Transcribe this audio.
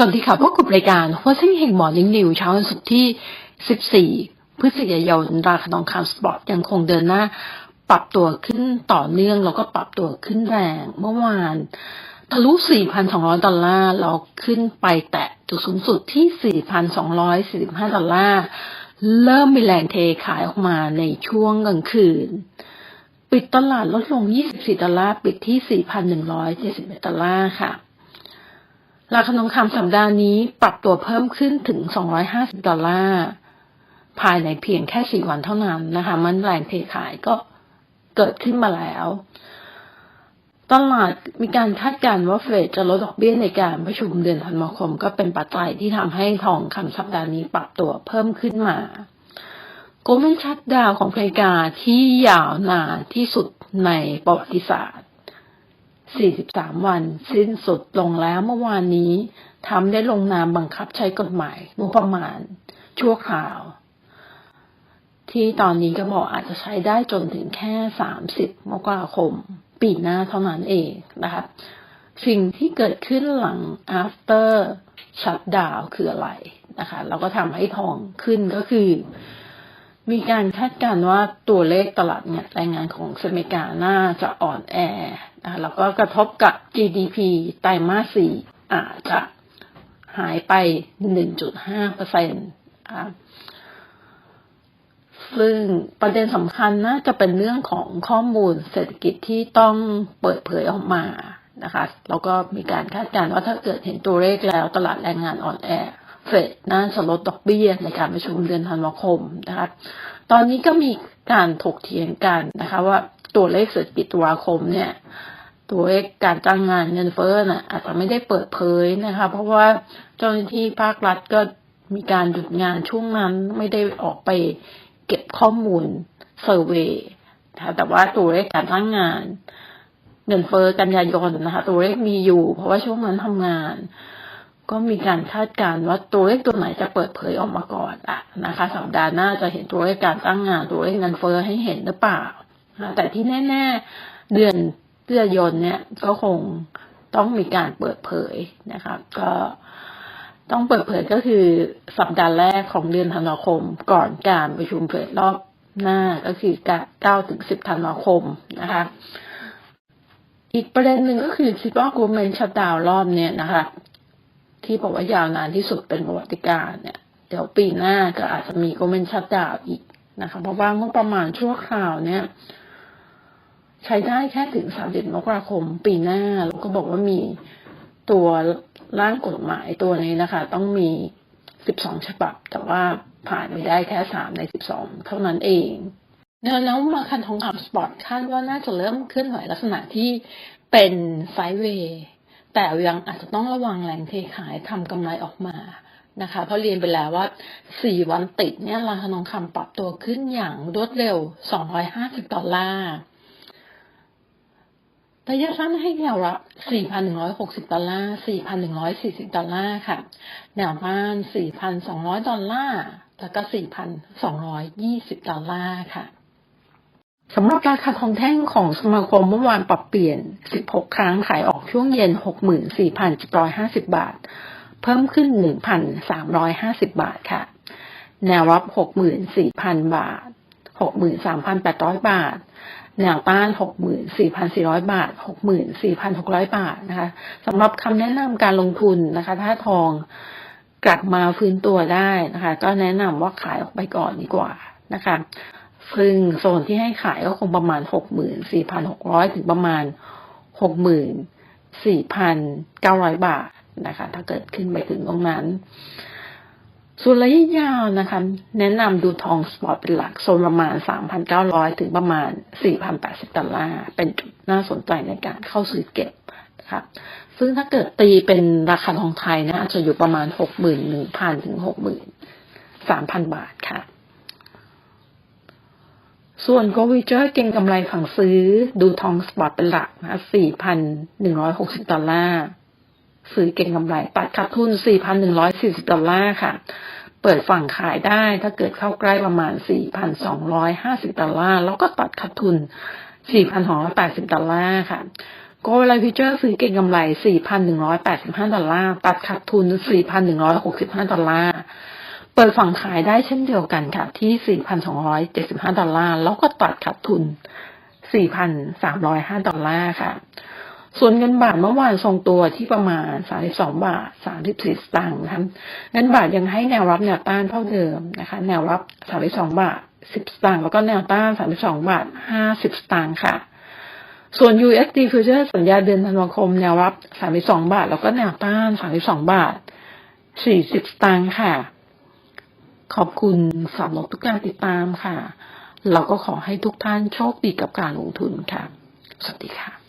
สวัสดีค่ะพบกับรายการหัวเส้นเฮงหมอนิ่งนิวเช้าวันศุกร์ที่ 14 พฤศจิกายนราคาทองคำสปอร์ตยังคงเดินหน้า ปรับตัวขึ้นต่อเนื่อง แล้วก็ปรับตัวขึ้นแรง เมื่อวานทะลุ 4,200 ดอลลาร์แล้วขึ้นไปแตะจุดสูงสุดที่ 4,245 ดอลลาร์เริ่มมีแรงเทขายออกมาในช่วงกลางคืน ปิดตลาดลดลง 24 ดอลลาร์ ปิดที่ 4,171 ดอลลาร์ค่ะ ราคาทองคำสัปดาห์นี้ปรับตัวเพิ่มขึ้นถึง 250 ดอลลาร์ภายในเพียงแค่ 4 วันเท่านั้นนะคะ มันแรงเทขายก็เกิดขึ้นมาแล้ว ตลาดมีการคาดการณ์ว่าเฟดจะลดดอกเบี้ยในการประชุมเดือนธันวาคม ก็เป็นปัจจัยที่ทำให้ทองคำสัปดาห์นี้ปรับตัวเพิ่มขึ้นมา โกลเมนชัดดาวของอเมริกาที่ยาวนานที่สุดในประวัติศาสตร์ 43 วัน สิ้นสุดลงแล้วเมื่อวานนี้ทำได้ลงนามบังคับใช้กฎหมายงบประมาณ ชั่วคราว ที่ตอนนี้ก็บอกอาจจะใช้ได้จนถึงแค่ 30 มกราคม ปีหน้าเท่านั้นเองนะคะสิ่งที่เกิดขึ้นหลัง after shutdown คืออะไรนะคะแล้วก็ทำให้ทองขึ้นก็คือ มีการคาดการณ์ว่าตัวเลขตลาดเนี่ยรายงานของสหรัฐอเมริกาน่าจะอ่อนแอนะแล้วก็กระทบกับ GDP ไตรมาสสี่อาจจะหายไป 1.5เปอร์เซ็นต์ซึ่งประเด็นสำคัญน่าจะเป็นเรื่องของข้อมูลเศรษฐกิจที่ต้องเปิดเผยออกมานะคะ แล้วก็มีการคาดการณ์ว่าถ้าเกิดเห็นตัวเลขแล้วตลาดแรงงานอ่อนแอ เฟดน่าจะลดดอกเบี้ยในการประชุมเดือนธันวาคมนะคะตอนนี้ก็มีการถกเถียงกันนะคะว่าตัวเลขเศรษฐกิจตุลาคมเนี่ยตัวเลขการจ้างงานเงินเฟ้อน่ะอาจจะไม่ได้เปิดเผยนะคะ เพราะว่าเจ้าหน้าที่ภาครัฐก็มีการหยุดงานช่วงนั้นไม่ได้ออกไปเก็บข้อมูลเซอร์เวยนะคะแต่ว่าตัวเลขการจ้างงาน เงินเฟ้อกันยายนนะคะ ตัวเลขมีอยู่ เพราะว่าช่วงนั้นทำงาน ก็มีการคาดการณ์ว่าตัวเลขตัวไหนจะเปิดเผยออกมาก่อนอะนะคะ สัปดาห์หน้าจะเห็นตัวเลขการจ้งงานตัวเลขเงินเฟ้อให้เห็นหรือเปล่า แต่ที่แน่ ๆ เดือนเดือนยนเนี่ยก็คงต้องมีการเปิดเผยนะคะก็ต้องเปิดเผยก็คือสัปดาห์แรกของเดือนธันวาคม ก่อนการประชุมเฟดรอบหน้าก็คือ9ถึง10ธันวาคมนะคะ อีกประเด็นหนึ่งก็คือคิดว่ากูเมนชัดดาวรอบเนี่ยนะคะ ที่บอกว่ายาวนานที่สุดเป็นประวัติการเนี่ย เดี๋ยวปีหน้าก็อาจจะมีกูเมนชัดดาวอีกนะคะ เพราะว่างบประมาณชั่วคราวเนี่ย ใช้ได้แค่ถึง30มกราคมปีหน้าแล้วก็บอกว่ามีตัวร่างกฎหมายตัวนี้นะคะ ต้องมี12ฉบับ แต่ว่าผ่านไปได้แค่3ใน12เท่านั้นเองเนี่ยแล้วมาคันทองคำสปอร์ตคาดว่าน่าจะเริ่มเคลื่อนไหวลักษณะที่เป็นไซด์เวย์ แต่ยังอาจจะต้องระวังแรงเทขายทำกำไรออกมานะคะ เพราะเรียนไปแล้วว่า 4 วันติดเนี่ยราคาทองคำปรับตัวขึ้นอย่างรวดเร็ว 250 ดอลลาร์ระยะสั้นให้แนวรับ 4,160 ดอลลาร์ 4,140 ดอลลาร์ค่ะ แนวต้าน 4,200 ดอลลาร์ แล้วก็ 4,220 ดอลลาร์ค่ะ สำหรับราคาทองแท่งของสมาคมเมื่อวานปรับเปลี่ยน 16 ครั้งขายออกช่วงเย็น 64,750 บาท เพิ่มขึ้น 1,350 บาทค่ะ แนวรับ 64,000 บาท 63,800 บาท แนวต้าน 64,400 บาท 64,600 บาทนะคะสำหรับคำแนะนำการลงทุนนะคะ ถ้าทองกลับมาฟื้นตัวได้นะคะ ก็แนะนำว่าขายออกไปก่อนดีกว่านะคะ ซึ่งโซนที่ให้ขายก็คงประมาณ64,600ถึงประมาณ64,900บาทนะคะ ถ้าเกิดขึ้นไปถึงตรงนั้น ส่วนระยะยาวนะคะ แนะนำดูทองสปอร์ตเป็นหลักโซนประมาณ 3,900 ถึงประมาณ 4,080ดอลลาร์เป็นจุดน่าสนใจในการเข้าซื้อเก็บนะคะซึ่งถ้าเกิดตีเป็นราคาทองไทยนะจะอยู่ประมาณ61,000ถึง63,000บาทค่ะ ส่วนโกวิเจอร์เก่งกำไรฝั่งซื้อดูทองสปอตเป็นหลักนะ4,160 ดอลลาร์ซื้อเก่งกำไรตัดขาดทุน 4,140 ดอลลาร์ค่ะ เปิดฝั่งขายได้ถ้าเกิดเข้าใกล้ประมาณ 4,250 ดอลลาร์ แล้วก็ตัดขาดทุน 4,280 ดอลลาร์ค่ะโกลไลฟิเจอร์ซื้อเก็งกำไร 4,185 ดอลลาร์ ตัดขาดทุน 4,165 ดอลลาร์ เปิดฝั่งขายได้เช่นเดียวกันค่ะ ที่ 4,275 ดอลลาร์ แล้วก็ตัดขาดทุน 4,305 ดอลลาร์ค่ะ ส่วนเงินบาทเมื่อวานทรงตัวที่ประมาณ 32 บาท 34 สตางค์นะคะเงินบาทยังให้แนวรับแนวต้านเท่าเดิมนะคะ แนวรับ 32 บาท 10 สตางค์ แล้วก็แนวต้าน 32 บาท 50 สตางค์ค่ะส่วน USD Future สัญญาเดือนธันวาคม แนวรับ 32 บาท แล้วก็แนวต้าน 32 บาท 40 สตางค์ค่ะ ขอบคุณสำหรับทุกการติดตามค่ะ เราก็ขอให้ทุกท่านโชคดีกับการลงทุนค่ะ สวัสดีค่ะ